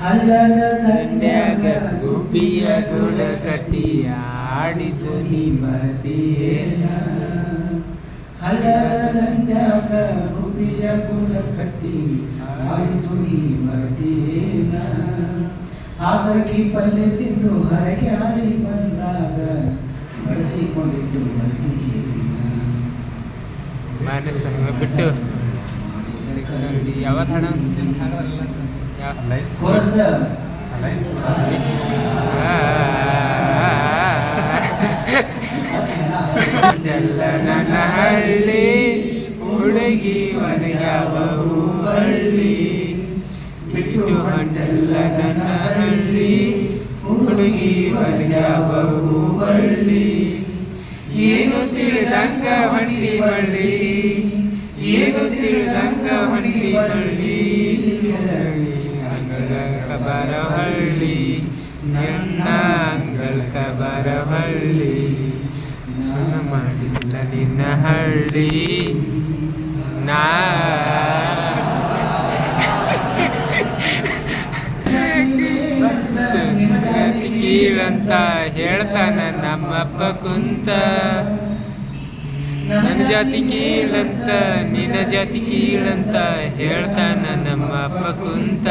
ಹಳ್ಳದ ದಂಡ್ಯಾಗ ಗುಬ್ಬಿಯ ಗುಳ ಕಟ್ಟಿ ಆಡಿತು ನೀ ಮರ್ತಿಯೇನ ಹಳ್ಳದ ದಂಡ್ಯಾಗ ಗುಬ್ಬಿಯ ಗುಳ ಕಟ್ಟಿ ಆಡಿತು ನೀ ಮರ್ತಿಯೇನ ಪಲ್ಯ ಪಲ್ಲೆ ತಿಂದು ಹರಕೆ ಆಡಿ ಬಂದಾಗ ಬಳಸಿಕೊಂಡಿದ್ದು ಮರ್ತಿಯೇನ ಮನಸ್ಸನ್ನು ಬಿಟ್ಟು ಯಾವತ್ತು ಹಣ ಹಳ್ಳಿ ಹುಡುಗಿ ಮನೆಯಾವ ಹಳ್ಳಿ ಬಿಟ್ಟು ಹಂಡಲ್ಲ ನನ್ನ ಹಳ್ಳಿ ಹುಡುಗಿ ಮನೆಯಾವ ಹಳ್ಳಿ ಏನು ತಿಳಿದಂಗ ಹೊಂಟಿ ಬಳ್ಳಿ? ಏನು ತಿಳಿದಂಗ ಹೊಂಟಿ ಬಳ್ಳಿ ಅಂಗಳ ಕಬರ ಹಳ್ಳಿ ನನ್ನ ಅಂಗಳ ಕಬರ ಹಳ್ಳಿ ನಾನು ಮಾಡಿಲ್ಲ ನಿನ್ನ ಹಳ್ಳಿ. ನಾ ಕೀಳಂತ ಹೇಳ್ತಾನ ನಮ್ಮಪ್ಪ ಕುಂತ. ನನ್ನ ಜಾತಿ ಕೀಳಂತ ನಿನ್ನ ಜಾತಿ ಕೀಳಂತ ಹೇಳ್ತಾನ ನಮ್ಮ ಅಪ್ಪ ಕುಂತ.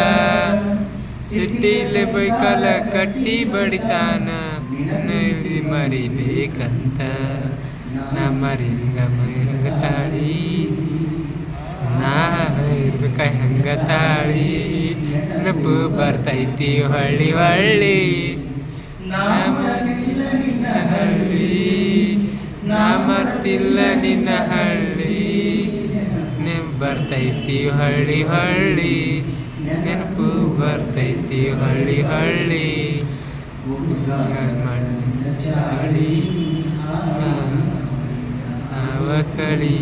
ಸಿಟ್ಟಿಲೆ ಬೈಕಲ ಕಟ್ಟಿ ಬಡಿತಾನ ಇಲ್ಲಿ ಮರಿಬೇಕಂತ. ನಾ ಮರಿಂಗ ಹಂಗ ತಾಳಿ ನಾ ಇರ್ಬೇಕ ಹಂಗ ತಾಳಿ. ನಪ್ಪು ಬರ್ತೈತಿ ಹೊಳ್ಳಿ ಹಳ್ಳಿ. ನಾ ಮರ್ತಿಲ್ಲ ನಿನ್ನ ಹಳ್ಳಿ ಬರ್ತೈತಿ ಹಳ್ಳಿ ಹಳ್ಳಿ ನೆನಪು ಬರ್ತೈತಿ ಹಳ್ಳಿ ಹಳ್ಳಿ ಚಾಳಿ ಆವ ಕಳಿ